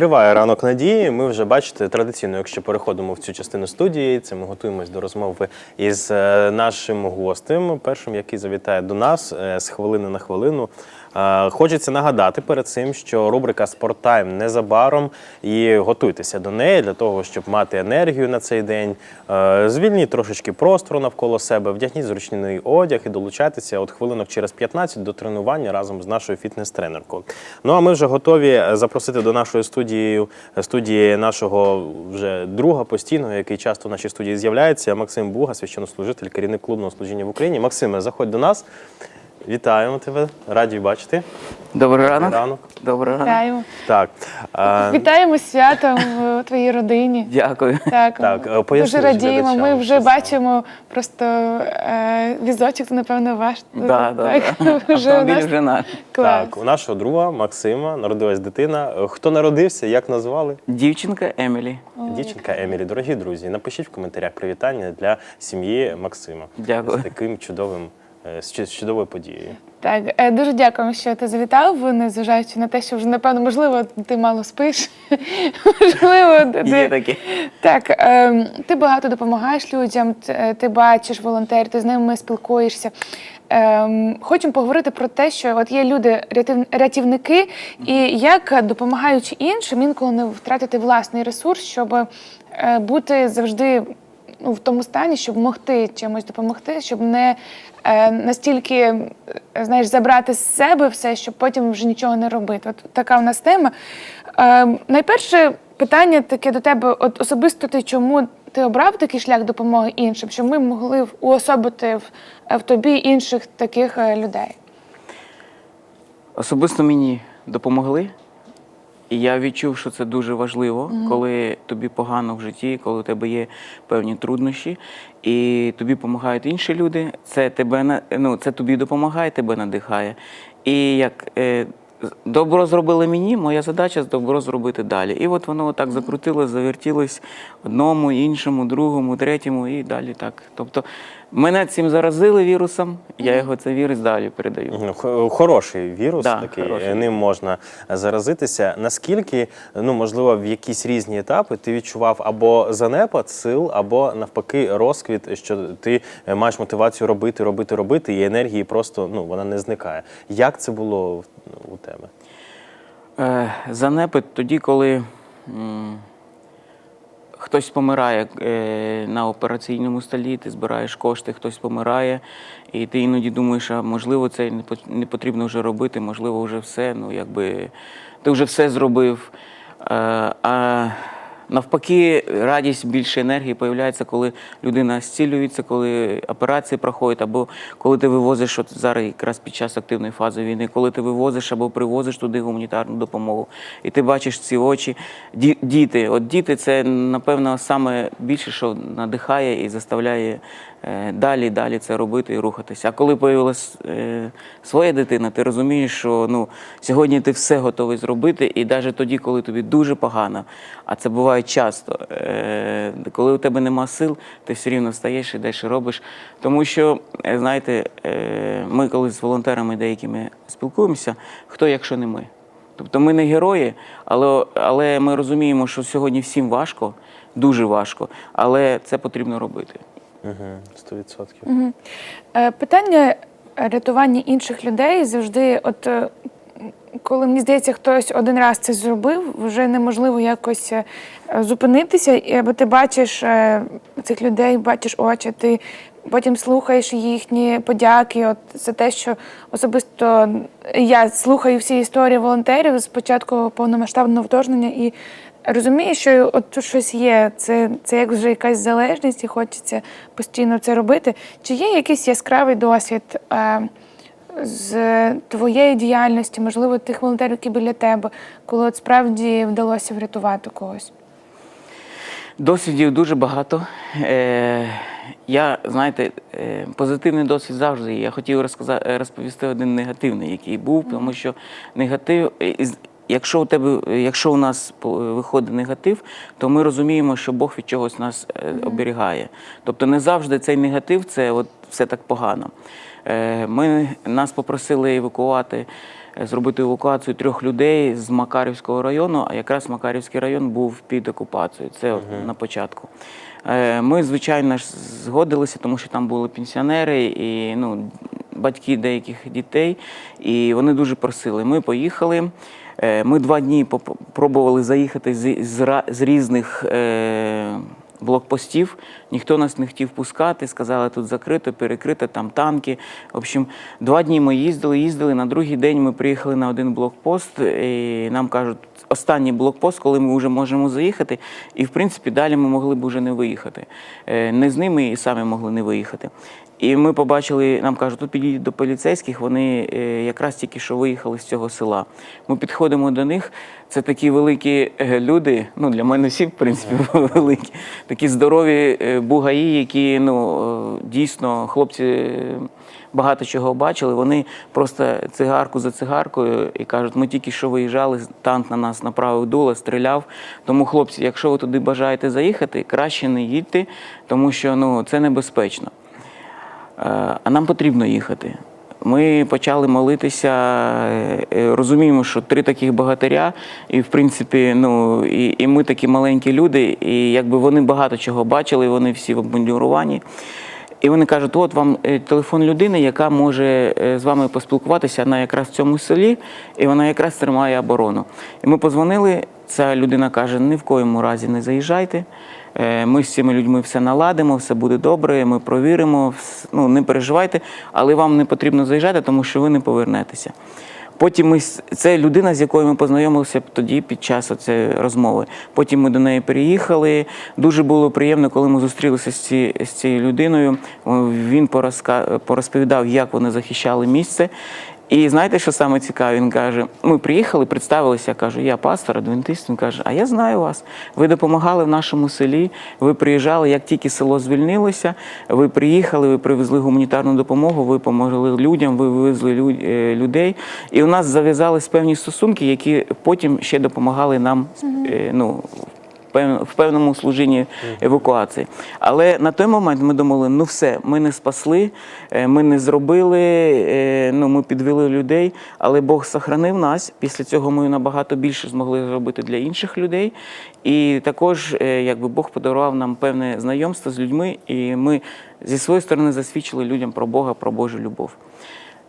Триває ранок надії. Ми вже бачите традиційно, якщо переходимо в цю частину студії, це ми готуємось до розмови із е, нашим гостем, першим, який завітає до нас е, з хвилини на хвилину. Е, Хочеться нагадати перед цим, що рубрика Спорттайм незабаром і готуйтеся до неї для того, щоб мати енергію на цей день. Е, Звільніть трошечки простору навколо себе, вдягніть зручний одяг і долучайтеся от хвилинок через 15 до тренування разом з нашою фітнес-тренеркою. Ну а ми вже готові е, запросити до нашої студії студії нашого вже друга постійного, який часто в нашій студії з'являється. Максим Буга, священнослужитель, керівник клубного служіння в Україні. Максиме, заходь до нас. Вітаємо тебе, раді бачити. Добрий ранок. Ранок. Добрий ранок. Вітаємо. Так, Вітаємо святом в твоїй родині. Дякую. Так, Так, е, дуже радіємо. Ми вже що бачимо просто е, візочок, це напевно ваш. Да, да, так, да. вже у Автомобіль нас вже наш. клас. так, у нашого друга Максима народилась дитина. Е, Хто народився, як назвали? Дівчинка Емілі. Дівчинка Емілі. Дорогі друзі, напишіть в коментарях привітання для сім'ї Максима Дякую. з таким чудовим. Е, З чудовою подією. Так, е, дуже дякуємо, що ти завітав, незважаючи на те, що вже напевно, можливо, ти мало спиш. можливо, ти, Є. Так, ем, ти багато допомагаєш людям, е, ти бачиш волонтерів, ти з ними спілкуєшся. Ем, хочемо поговорити про те, що от є люди рятівники, і як допомагаючи іншим, інколи не втратити власний ресурс, щоб е, бути завжди ну, в тому стані, щоб могти чимось допомогти, щоб не е, настільки е, знаєш, забрати з себе все, щоб потім вже нічого не робити. От така в нас тема. Е, найперше питання таке до тебе: от особисто ти чому ти обрав такий шлях допомоги іншим, щоб ми могли уособити в, в тобі інших таких е, людей? Особисто мені допомогли. І я відчув, що це дуже важливо, коли тобі погано в житті, коли у тебе є певні труднощі, і тобі допомагають інші люди. Це тебе ну, це тобі допомагає, тебе надихає. І як е, добро зробили мені, моя задача добро зробити далі. І от воно так закрутилось, завертілось одному, іншому, другому, третьому, і далі так. Тобто мене цим заразили вірусом, я його цей вірус далі передаю. Ну, Хороший вірус, Да, такий хороший. ним можна заразитися. Наскільки, ну можливо, в якісь різні етапи ти відчував або занепад сил, або навпаки розквіт, що ти е, маєш мотивацію робити, робити, робити, і енергії просто ну вона не зникає. Як це було ну, у тебе? Е, Занепад тоді, коли хтось помирає е, на операційному столі, ти збираєш кошти, хтось помирає, і ти іноді думаєш, а можливо, це не пот- не потрібно вже робити, можливо, вже все. Ну, якби ти вже все зробив. Е, А навпаки, радість більше енергії появляється, коли людина зцілюється, коли операції проходять, або коли ти вивозиш от зараз якраз під час активної фази війни, коли ти вивозиш або привозиш туди гуманітарну допомогу, і ти бачиш ці очі. Діти, от діти, це напевно саме більше, що надихає і заставляє далі, далі це робити і рухатися. А коли появилась е, своя дитина, ти розумієш, що ну сьогодні ти все готовий зробити, і навіть тоді, коли тобі дуже погано, а це буває часто, е, коли у тебе нема сил, ти все рівно встаєш і далі робиш. Тому що, е, знаєте, е, ми коли з волонтерами деякими спілкуємося, хто, якщо не ми. Тобто ми не герої, але, але ми розуміємо, що сьогодні всім важко, дуже важко, але це потрібно робити. Угу, 100%. Е, Питання рятування інших людей завжди, от е, коли мені здається, хтось один раз це зробив, вже неможливо якось е, зупинитися, і- бо ти бачиш цих людей, бачиш очі, ти потім слухаєш їхні подяки. От це те, що особисто я слухаю всі історії волонтерів з початку повномасштабного вторгнення і розумію, що от тут щось є. Це, це як вже якась залежність, і хочеться постійно це робити. Чи є якийсь яскравий досвід? Е, з твоєї діяльності, можливо, тих волонтерів, які біля тебе, коли от справді вдалося врятувати когось? Досвідів дуже багато. Е, я, знаєте, е, позитивний досвід завжди. є. Я хотів розповісти один негативний, який був, тому що негатив. Якщо у тебе, якщо у нас виходить негатив, то ми розуміємо, що Бог від чогось нас е, оберігає. Тобто не завжди цей негатив це от все так погано. Е, Ми нас попросили евакувати е, зробити евакуацію трьох людей з Макарівського району, а якраз Макарівський район був під окупацією. Це от на початку. Ми, звичайно ж, згодилися, тому що там були пенсіонери і ну, батьки деяких дітей, і вони дуже просили. Ми поїхали. Е, Ми два дні пробували заїхати з, різних е, блокпостів. Ніхто нас не хотів пускати, сказали, тут закрито, перекрито, там танки. В общем, два дні ми їздили, їздили. На другий день ми приїхали на один блокпост, і нам кажуть, останній блокпост, коли ми вже можемо заїхати. І в принципі далі ми могли б вже не виїхати. Е, Не з ними і самі могли не виїхати. І ми побачили, нам кажуть, тут підійдіть до поліцейських, вони е, якраз тільки що виїхали з цього села. Ми підходимо до них. Це такі великі е, люди. Ну для мене всі, в принципі, великі, такі здорові е, бугаї, які ну дійсно хлопці. Багато чого бачили, вони просто цигарку за цигаркою і кажуть, ми тільки що виїжджали, танк на нас направив дуло, стріляв. Тому, хлопці, якщо ви туди бажаєте заїхати, краще не їдьте, тому що ну, це небезпечно. Е, А нам потрібно їхати. Ми почали молитися, е, е, розуміємо, що три таких богатиря, і в принципі, ну і, і ми такі маленькі люди, і якби вони багато чого бачили, вони всі в обмундіруванні. І вони кажуть: от вам телефон людини, яка може з вами поспілкуватися, вона якраз в цьому селі, і вона якраз тримає оборону. І ми позвонили. Ця людина каже: ні в коєму разі не заїжджайте. Е, Ми з цими людьми все наладимо, все буде добре, ми провіримо, ну не переживайте, але вам не потрібно заїжджати, тому що ви не повернетеся. Потім ми це людина, з якою ми познайомилися тоді під час цієї розмови. Потім ми до неї переїхали. Дуже було приємно, коли ми зустрілися з, ці, з цією людиною. Він порозка- порозповідав, як вони захищали місце. І знаєте, що саме цікаве? Він каже: ми приїхали, представилися. Я кажу, я пастор, адвентист. Він каже, а я знаю вас. Ви допомагали в нашому селі. Ви приїжджали, як тільки село звільнилося. Ви приїхали, ви привезли гуманітарну допомогу, ви допомогли людям, ви вивезли е, людей. І у нас зав'язались певні стосунки, які потім ще допомагали нам. е, Ну, в певному служінні евакуації. Але на той момент ми думали, ну все, ми не спасли, е, ми не зробили, е, ну ми підвели людей, але Бог сохранив нас. Після цього ми набагато більше змогли зробити для інших людей. І також, е, якби Бог подарував нам певне знайомство з людьми, і ми зі своєї сторони засвідчили людям про Бога, про Божу любов.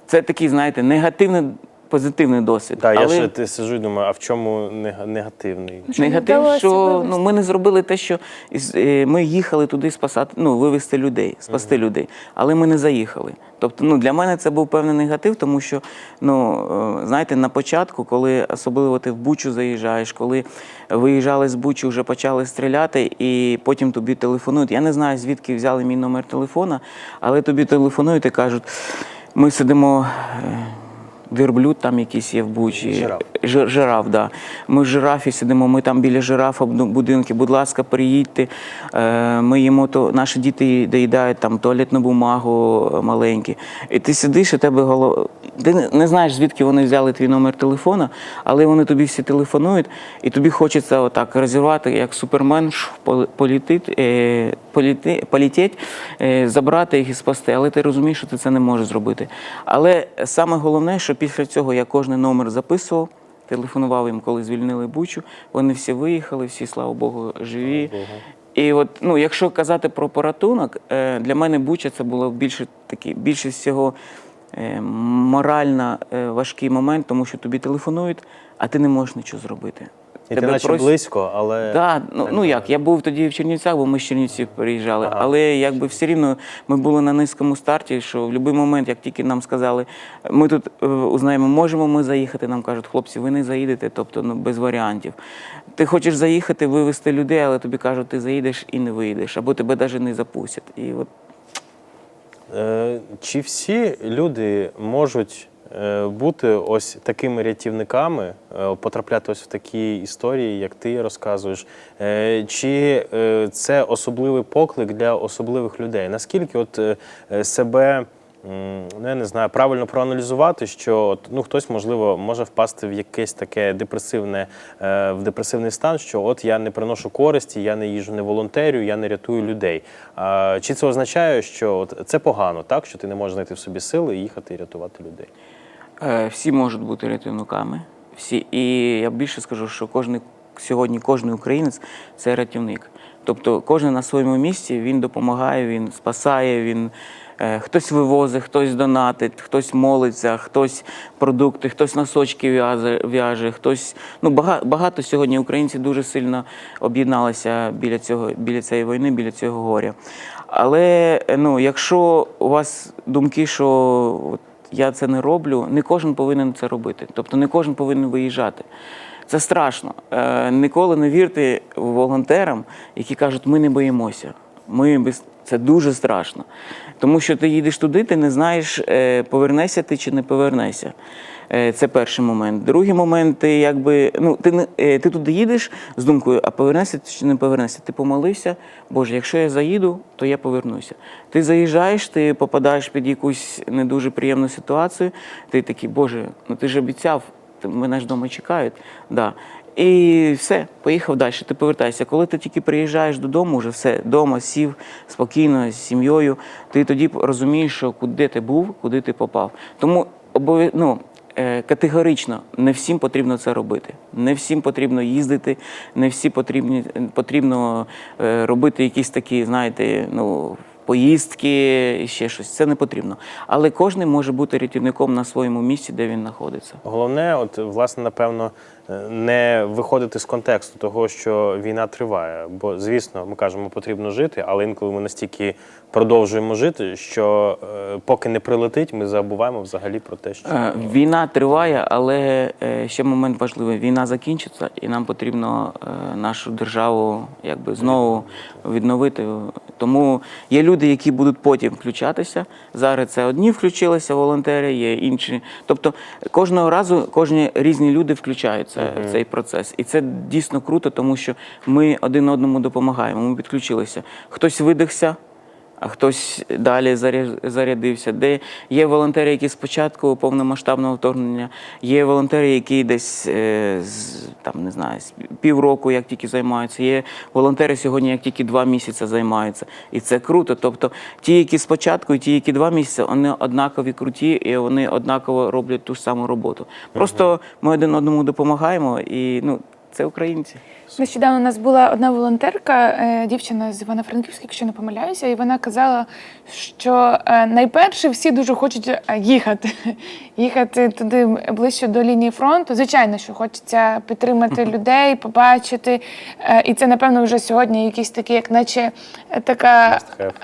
Це такий, знаєте, негативний, позитивний досвід. Так, я але... ще ти сижу і думаю, а в чому нега- негативний? Не Негатив, що ну, ми не зробили те, що е, ми їхали туди спасати, ну, вивезти людей, спасти людей, але ми не заїхали. Тобто, ну, для мене це був певний негатив, тому що, ну, е, знаєте, на початку, коли особливо ти в Бучу заїжджаєш, коли виїжджали з Бучі, вже почали стріляти, і потім тобі телефонують. Я не знаю, звідки взяли мій номер телефона, але тобі телефонують і кажуть, ми сидимо. Верблюд там якийсь є в Бучі. Жираф. Жир, жираф, да. Ми в жирафі сидимо, ми там біля жирафа будинки. Будь ласка, приїдьте. Е, Ми їмо то, наші діти доїдають там туалетну бумагу е, маленькі. І ти сидиш, і тебе голова. Ти не- знаєш, звідки вони взяли твій номер телефона, але вони тобі всі телефонують, і тобі хочеться отак розірвати, як супермен, політить, політи, політеть, е, забрати їх і спасти. Але ти розумієш, що ти це не можеш зробити. Але саме головне, що після цього я кожен номер записував. Телефонував їм, коли звільнили Бучу. Вони всі виїхали, всі, слава Богу, живі. І от, ну, якщо казати про порятунок, е, для мене Буча це було більше такі, більше всього е, морально е, важкий момент, тому що тобі телефонують, а ти не можеш нічого зробити. Тебе наче просять- близько, але. Да, ну, ну як, я був тоді в Чернівцях, бо ми з Чернівців переїжджали. Ага. Але якби все рівно ми були на низькому старті, що в будь-який момент, як тільки нам сказали, ми тут е, узнаємо, можемо ми заїхати, нам кажуть, хлопці, ви не заїдете, тобто ну, без варіантів. Ти хочеш заїхати, вивезти людей, але тобі кажуть, ти заїдеш і не виїдеш, або тебе навіть не запустять. І от Е, Чи всі люди можуть бути ось такими рятівниками, е, потрапляти ось в такі історії, як ти розказуєш? Е, Чи е, це особливий поклик для особливих людей? Наскільки от е, е, себе ну, я не знаю, правильно проаналізувати, що ну, хтось, можливо, може впасти в якесь таке депресивне, е, в депресивний стан, що от я не приношу користі, я не їжу, не волонтерю, я не рятую людей. Чи це означає, що от це погано, так? Що ти не можеш знайти в собі сили і їхати і рятувати людей? Е, Всі можуть бути рятівниками. Всі. І я більше скажу, що кожен, сьогодні кожен українець це рятівник. Тобто кожен на своєму місці він допомагає, він спасає, він е, хтось вивозить, хтось донатить, хтось молиться, хтось продукти, хтось носочки в'яже, в'яже, хтось. Ну, багато, багато сьогодні українців дуже сильно об'єдналися біля цього, біля цієї війни, біля цього горя. Але е, ну, якщо у вас думки, що от, я це не роблю, не кожен повинен це робити. Тобто не кожен повинен виїжджати. Це страшно. Е, ніколи не вірте волонтерам, які кажуть, ми не боїмося. Ми без... Це дуже страшно. Тому що ти їдеш туди, ти не знаєш, е, повернешся ти чи не повернешся. Е, Це перший момент. Другий момент, ти якби ну ти не ти туди їдеш з думкою, а повернешся ти чи не повернешся. Ти помолився, Боже, якщо я заїду, то я повернуся. Ти заїжджаєш, ти попадаєш під якусь не дуже приємну ситуацію. Ти такий, Боже, ну ти ж обіцяв, мене ж вдома чекають. Да. І все, поїхав далі. Ти повертаєшся. Коли ти тільки приїжджаєш додому, вже все, вдома сів спокійно з сім'єю, ти тоді розумієш, що куди ти був, куди ти попав. Тому ну, е, категорично не всім потрібно це робити. Не всім потрібно їздити, не всі потрібні, потрібно е, робити якісь такі, знаєте, ну. Поїздки і ще щось, це не потрібно. Але кожен може бути рятівником на своєму місці, де він знаходиться. Головне, от власне, напевно, не виходити з контексту того, що війна триває. Бо, звісно, ми кажемо, потрібно жити, але інколи ми настільки продовжуємо жити, що е, поки не прилетить, ми забуваємо взагалі про те, що Е, Війна триває, але е, ще момент важливий. Війна закінчиться, і нам потрібно е, нашу державу якби знову відновити. Тому є люди, які будуть потім включатися. Зараз це одні включилися волонтери, є інші. Тобто кожного разу кожні різні люди включаються в цей процес. І це дійсно круто, тому що ми один одному допомагаємо. Ми підключилися. Хтось видихся а хтось далі зарядився. Де є волонтери, які спочатку повномасштабного вторгнення, є волонтери, які десь е, там не знаю, півроку, як тільки займаються. Є волонтери сьогодні, як тільки два місяці займаються. І це круто. Тобто ті, які спочатку, і ті, які два місяці, вони однакові круті, і вони однаково роблять ту ж саму роботу. Просто ми один одному допомагаємо, і ну це українці. Нещодавно у нас була одна волонтерка, е, дівчина з Івано-Франківська, якщо не помиляюся, і вона казала, що е, найперше всі дуже хочуть е, їхати, їхати туди ближче до лінії фронту. Звичайно, що хочеться підтримати людей, побачити. І це, напевно, вже сьогодні якийсь такий, як наче така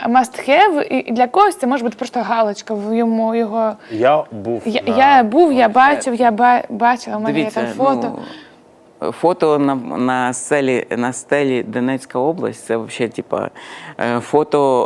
Must have. І для когось це може бути просто галочка в йому його. я був Я, на... я був, я бачив, я ба- бачила, у мене є там фото. Ну, фото на, на, стелі, на стелі Донецька область, це взагалі, типа, е, фото,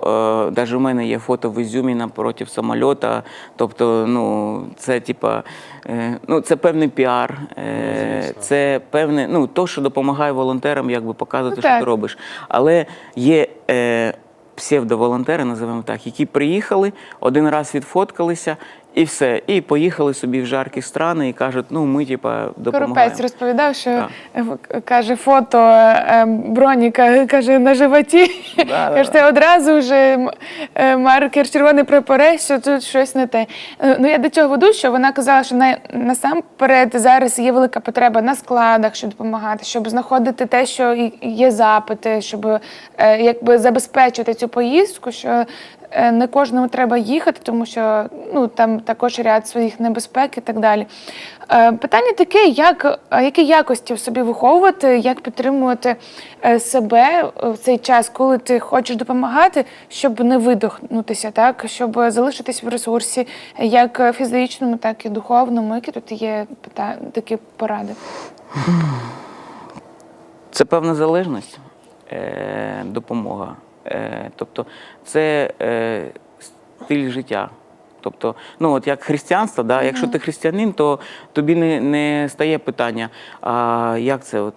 е, навіть у мене є фото в Ізюмі напроти самольота. Тобто, ну, це типа, е, ну, це певний піар, е, це певне, ну, то, що допомагає волонтерам, якби показувати, Ну, що ти робиш. Але є. Е, Псевдоволонтери, називаємо так, які приїхали, один раз відфоткалися і все. І поїхали собі в жаркі страни і кажуть, ну ми типа допомагаємо. Коропець розповідав, що Так. е, каже фото е, броніка каже на животі. да, Каже, це одразу вже е, маркер червоний прапорець, що тут щось не те. Е, Ну я до чого веду, що вона казала, що на, насамперед зараз є велика потреба на складах, щоб допомагати, щоб знаходити те, що є запити, щоб е, якби забезпечити цю поїздку, що е, не кожному треба їхати, тому що ну там також ряд своїх небезпек і так далі. Е, Питання таке: як е, які якості в собі виховувати, як підтримувати е, себе в цей час, коли ти хочеш допомагати, щоб не видохнутися, так щоб залишитись в ресурсі, як е, фізичному, так і духовному. Які тут є такі поради? Це певна залежність, е, допомога. Е, тобто це е, стиль життя. Тобто, ну от як християнство, да, якщо ти християнин, то тобі не, не стає питання, а як це от,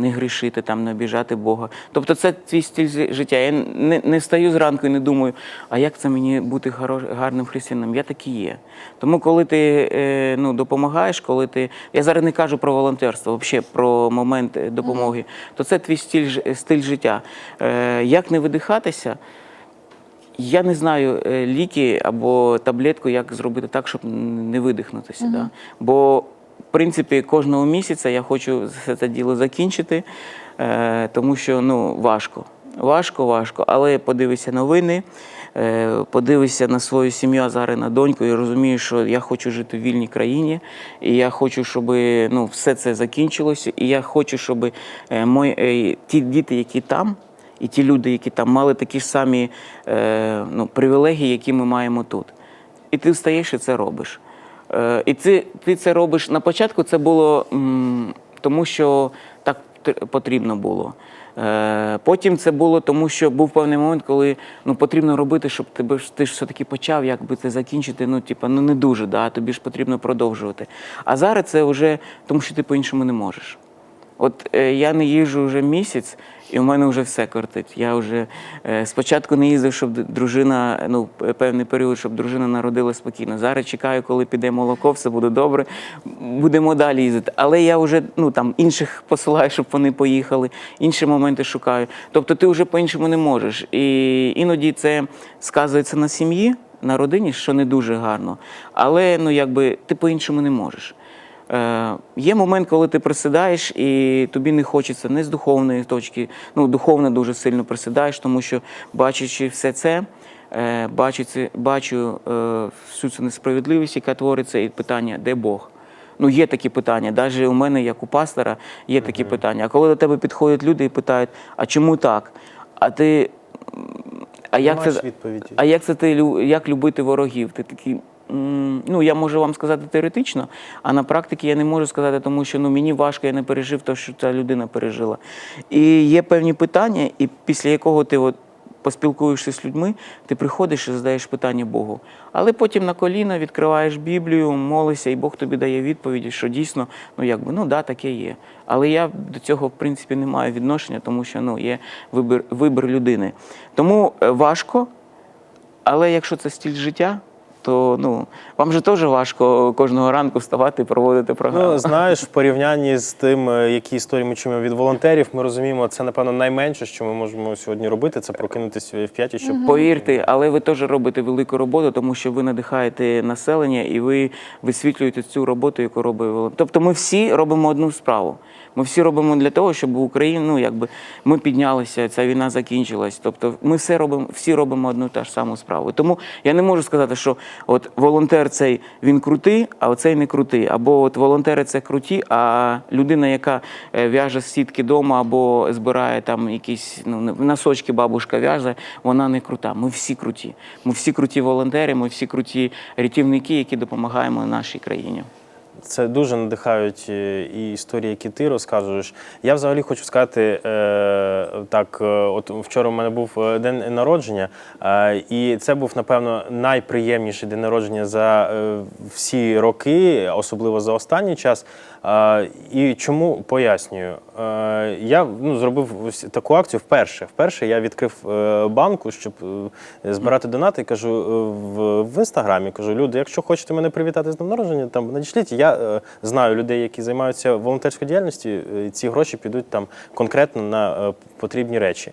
не грішити, там, не обіжати Бога. Тобто це твій стиль життя. Я не, не встаю зранку і не думаю, а як це мені бути хоро- гарним християнином? Я такий є. Тому коли ти е, ну, допомагаєш, коли ти. Я зараз не кажу про волонтерство, взагалі про момент е, допомоги, то це твій стиль, стиль життя. Е, як не видихатися? Я не знаю е, ліки або таблетку, як зробити так, щоб не видихнутися. Да? Бо, в принципі, кожного місяця я хочу все це діло закінчити, е, тому що ну, важко. Важко, важко. Але подивися новини, е, подивися на свою сім'ю, а зараз на доньку, і розумію, що я хочу жити в вільній країні, і я хочу, щоб ну, все це закінчилося, і я хочу, щоб е, мої, е, ті діти, які там, і ті люди, які там мали такі ж самі е, ну, привілегії, які ми маємо тут. І ти встаєш і це робиш. Е, і ти, ти це робиш на початку. Це було м, тому, що так потрібно було. Е, потім це було тому, що був певний момент, коли ну, потрібно робити, щоб тебе ти ж все-таки почав, якби це закінчити. Ну, типа, ну не дуже, да, тобі ж потрібно продовжувати. А зараз це вже тому, що ти по-іншому не можеш. От е, я не їжджу вже місяць, і в мене вже все кортить. Я вже е, спочатку не їздив, щоб дружина, ну, певний період, щоб дружина народила спокійно. Зараз чекаю, коли піде молоко, все буде добре. Будемо далі їздити. Але я вже ну, там, інших посилаю, щоб вони поїхали, інші моменти шукаю. Тобто ти вже по-іншому не можеш. І іноді це сказується на сім'ї, на родині, що не дуже гарно. Але ну, якби, ти по-іншому не можеш. Е, є момент, коли ти присідаєш, і тобі не хочеться не з духовної точки, ну духовно дуже сильно присідаєш, тому що бачачи все це, е, бачиться, бачу е, всю цю несправедливість, яка твориться, і питання, де Бог? Ну, є такі питання. Навіть у мене, як у пастора, є такі питання. А коли до тебе підходять люди і питають, а чому так? А ти. А як це, а як це ти як любити ворогів? Ти такий. Ну, я можу вам сказати теоретично, а на практиці я не можу сказати, тому що ну, мені важко, я не пережив те, що ця людина пережила. І є певні питання, і після якого ти от поспілкуєшся з людьми, ти приходиш і задаєш питання Богу. Але потім на коліна відкриваєш Біблію, молишся, і Бог тобі дає відповіді, що дійсно, ну якби, ну да, таке є. Але я до цього, в принципі, не маю відношення, тому що ну, є вибір, вибір людини. Тому е, важко, але якщо це стиль життя, то ну, вам же теж важко кожного ранку вставати і проводити програму. Ну, знаєш, в порівнянні з тим, е, які історії ми чуємо від волонтерів, ми розуміємо, це напевно найменше, що ми можемо сьогодні робити, це прокинутися в п'яті, щоб Повірте, але ви теж робите велику роботу, тому що ви надихаєте населення і ви висвітлюєте цю роботу, яку робить волонтер. Тобто ми всі робимо одну справу. Ми всі робимо для того, щоб Україну, ну якби ми піднялися, ця війна закінчилась. Тобто, ми все робимо, всі робимо одну та ж саму справу. Тому я не можу сказати, що от волонтер цей він крутий, а оцей не крутий. Або от волонтери це круті, а людина, яка е, в'яже сітки вдома або збирає там якісь ну, носочки, бабушка в'яже, вона не крута. Ми всі круті. Ми всі круті волонтери, ми всі круті рятівники, які допомагаємо нашій країні. Це дуже надихають е, і історії, які ти розказуєш. Я взагалі хочу сказати, е, так, е, от вчора у мене був день народження, і це був, напевно, найприємніший день народження за всі роки, особливо за останній час. І чому пояснюю? Я ну, зробив таку акцію вперше. Вперше я відкрив е, банку, щоб е, збирати донати. Кажу е, в, в інстаграмі. Кажу, люди, якщо хочете мене привітати з днем народження, там надішліть. Я знаю людей, які займаються волонтерською діяльністю. е, Ці гроші підуть там конкретно на потрібні речі.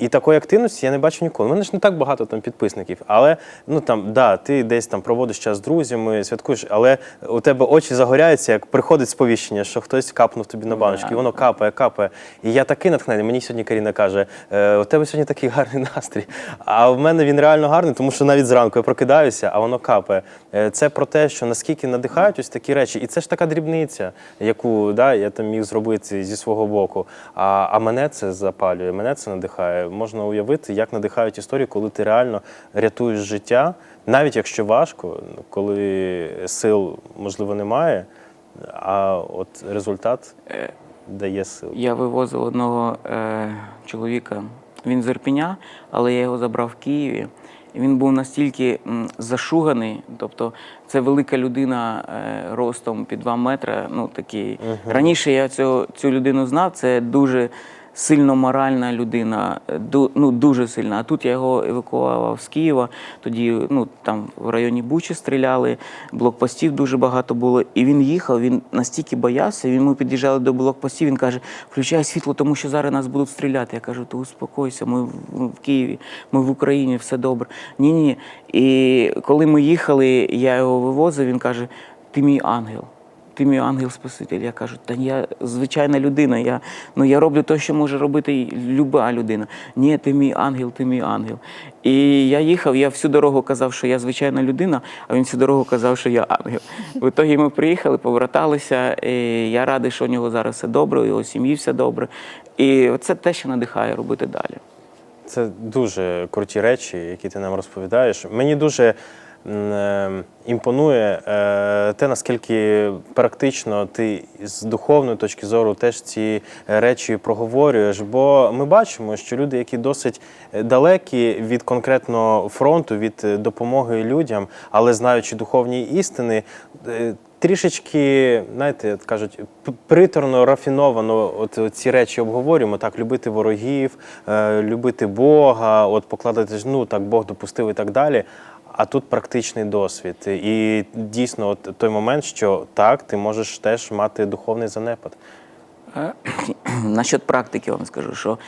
І такої активності я не бачу ніколи. У мене ж не так багато там підписників, але ну там да, ти десь там проводиш час з друзями, святкуєш, але у тебе очі загоряються, як приходить сповіщення, що хтось капнув тобі на баночки, і воно капає, капає. І я такий натхнений. Мені сьогодні Каріна каже: «Е, у тебе сьогодні такий гарний настрій. А в мене він реально гарний, тому що навіть зранку я прокидаюся, а воно капає. Е, Це про те, що наскільки надихають ось такі речі, і це ж така дрібниця, яку да, я там міг зробити зі свого боку. А, а мене це запалює, мене це надихає. Можна уявити, як надихають історії, коли ти реально рятуєш життя, навіть якщо важко, коли сил можливо немає, а от результат дає сил. Я вивозив одного е, чоловіка. Він з Ірпеня, але я його забрав в Києві. Він був настільки зашуганий, тобто це велика людина е, ростом під 2 метри. Ну, такий. Раніше я цю, цю людину знав, це дуже сильно моральна людина, е, ну, дуже сильна. А тут я його евакуював з Києва. Тоді ну, там в районі Бучі стріляли, блокпостів дуже багато було. І він їхав, він настільки боявся, він ми під'їжджали до блокпостів, він каже, включай світло, тому що зараз нас будуть стріляти. Я кажу, то успокойся, ми в, Києві, ми в Україні, все добре. Ні, ні. І коли ми їхали, я його вивозив, він каже, ти мій ангел. Ти мій ангел-спаситель. Я кажу, та я звичайна людина. Я, ну, я роблю те, що може робити люба людина. Ні, ти мій ангел, ти мій ангел. І я їхав, я всю дорогу казав, що я звичайна людина, а він всю дорогу казав, що я ангел. В ітогі ми приїхали, поверталися. І я радий, що у нього зараз все добре, у його сім'ї все добре. І це те, що надихає робити далі. Це дуже круті речі, які ти нам розповідаєш. Мені дуже імпонує е, те, наскільки практично ти з духовної точки зору теж ці речі проговорюєш. Бо ми бачимо, що люди, які досить далекі від конкретного фронту, від е, допомоги людям, але знаючи духовні істини, е, трішечки, знаєте, кажуть, приторно, рафіновано от ці речі обговорюємо. Так, любити ворогів, е, любити Бога, от покладати, ну так Бог допустив і так далі. А тут практичний досвід. І дійсно, от той момент, що так, ти можеш теж мати духовний занепад. Е, Насчет практики вам скажу, що,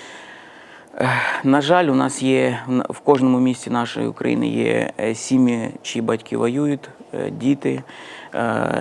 е, на жаль, у нас є в- кожному місті нашої України є е, сім'ї, чиї батьки воюють, діти,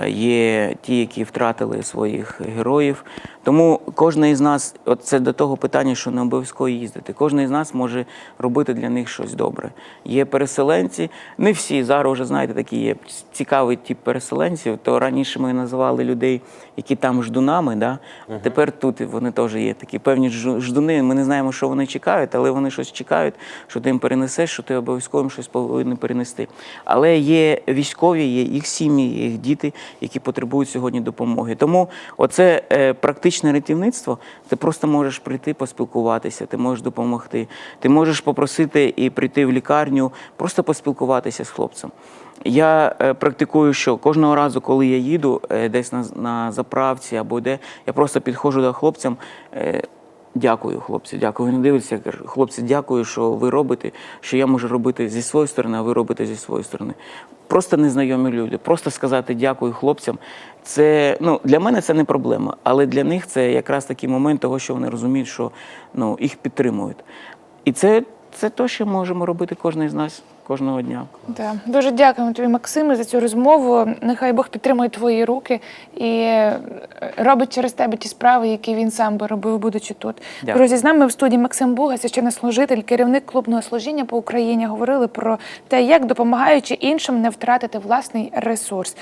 є ті, які втратили своїх героїв. Тому кожен із нас, от це до того питання, що не обов'язково їздити. Кожен із нас може робити для них щось добре. Є переселенці, не всі зараз вже знаєте, такі є цікавий тип переселенців. То раніше ми називали людей, які там ждунами, да? а тепер тут вони теж є такі певні ждуни. Ми не знаємо, що вони чекають, але вони щось чекають, що ти їм перенесеш, що ти обов'язково їм щось повинен перенести. Але є військові, є їх сім'ї, є їх діти, які потребують сьогодні допомоги. Тому оце е, практичне рятівництво. Ти просто можеш прийти поспілкуватися, ти можеш допомогти. Ти можеш попросити і прийти в лікарню, просто поспілкуватися з хлопцем. Я е, практикую, що кожного разу, коли я їду е, десь на, на заправці або де, я просто підходжу до хлопцям. Дякую, хлопці, дякую. Він дивиться, я кажу, хлопці, дякую, що ви робите, що я можу робити зі своєї сторони, а ви робите зі своєї сторони. Просто незнайомі люди. Просто сказати дякую хлопцям. Це ну для мене це не проблема, але для них це якраз такий момент того, що вони розуміють, що ну їх підтримують. І це, це те, що можемо робити кожен з нас кожного дня. Да. Дуже дякуємо тобі, Максиме, за цю розмову. Нехай Бог підтримує твої руки і е, робить через тебе ті справи, які він сам би робив, будучи тут. Дякую. Друзі, з нами в студії Максим Буга, священнослужитель, керівник клубного служіння по Україні. Говорили про те, як допомагаючи іншим не втратити власний ресурс.